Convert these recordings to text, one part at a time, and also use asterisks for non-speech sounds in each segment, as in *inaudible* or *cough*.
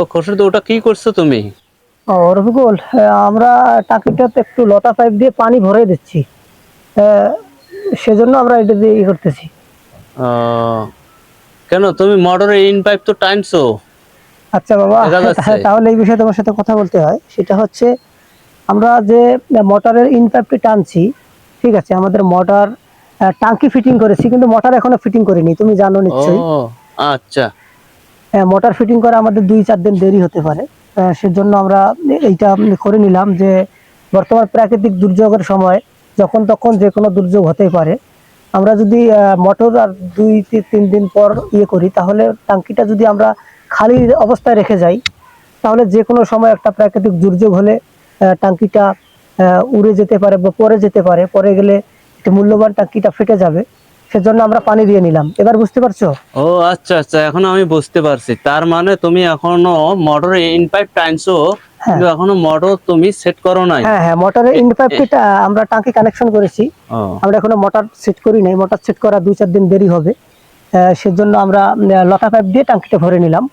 তো ওটা কি করছ তুমি? রফিকুল আমরা টাকিটাতে একটু লতা পাইপ দিয়ে পানি ভরে দিচ্ছি। সেজন্য আমরা এটা দিয়ে ই করতেছি। কেন? তুমি মোটরের ইন পাইপ তো টানছো। আচ্ছা বাবা *laughs* তাহলে এই বিষয়ে তোমার সাথে কথা বলতে হয়। সেটা হচ্ছে আমরা যে মোটরের ইন পাইপটি টানছি ঠিক আছে আমাদের মোটর টাঙ্কি ফিটিং করেছি কিন্তু মোটর এখনও ফিটিং করিনি তুমি জানো নিশ্চয়ই। আচ্ছা। মোটর ফিটিং করা আমাদের দুই চার দিন দেরি হতে পারে। সেজন্য আমরা এইটা করে নিলাম যে, বর্তমান প্রাকৃতিক দুর্যোগের সময়, যখন তখন যে কোনো দুর্যোগ হতেই পারে। আমরা যদি মোটর আর দুই তিন দিন পর ইয়ে করি, তাহলে টাঙ্কিটা যদি আমরা খালি অবস্থায় রেখে যাই, তাহলে যে কোনো সময় একটা প্রাকৃতিক দুর্যোগ হলে টাঙ্কিটা উড়ে যেতে পারে বা পরে যেতে পারে। পরে গেলে একটি মূল্যবান টাঙ্কিটা ফেটে যাবে। সেজন্য আমরা পানি দিয়ে নিলাম। এবার বুঝতে পারছ? ও আচ্ছা আচ্ছা এখন আমি বুঝতে পারছি। তার মানে তুমি এখনও মোটরের ইন পাইপ টানছো কিন্তু এখনও মোটর তুমি সেট করো নাই। হ্যাঁ হ্যাঁ মোটরের ইন পাইপটা আমরা টাঙ্কি কানেকশন করেছি। আমরা এখনও মোটর সেট করি নাই। মোটর সেট করা দুই চার দিন দেরি হবে। সেজন্য আমরা লতা পাইপ দিয়ে টাঙ্কিটা ভরে নিলাম।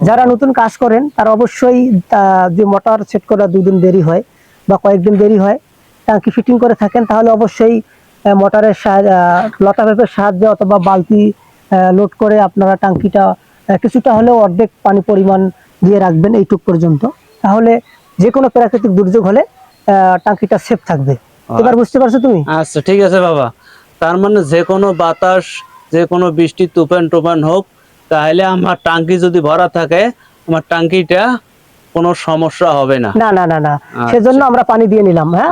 যারা নতুন কাজ করেন তারা অবশ্যই যে মোটর সেট করা দুদিন দেরি হয় বা কয়েকদিন দেরি হয় টাঙ্কি ফিটিং করে থাকেন তাহলে অবশ্যই মোটরের লতা পাইপের সাহায্যে অথবা বালতি লোড করে আপনারা টাঙ্কিটা কিছুটা হলেও অর্ধেক পানি পরিমাণ দিয়ে রাখবেন এইটুক পর্যন্ত। তাহলে যে কোনো প্রাকৃতিক দুর্যোগ হলে টাঙ্কিটা সেফ থাকবে। এবার বুঝতে পারছ তুমি? আচ্ছা ঠিক আছে বাবা। তার মানে যে কোনো বাতাস যে কোনো বৃষ্টি তুফান টুফান হোক তাহলে আমার টাঙ্কি যদি ভরা থাকে আমার টাঙ্কিটা কোনো সমস্যা হবে না। না না না না। সেজন্য আমরা পানি দিয়ে নিলাম হ্যাঁ?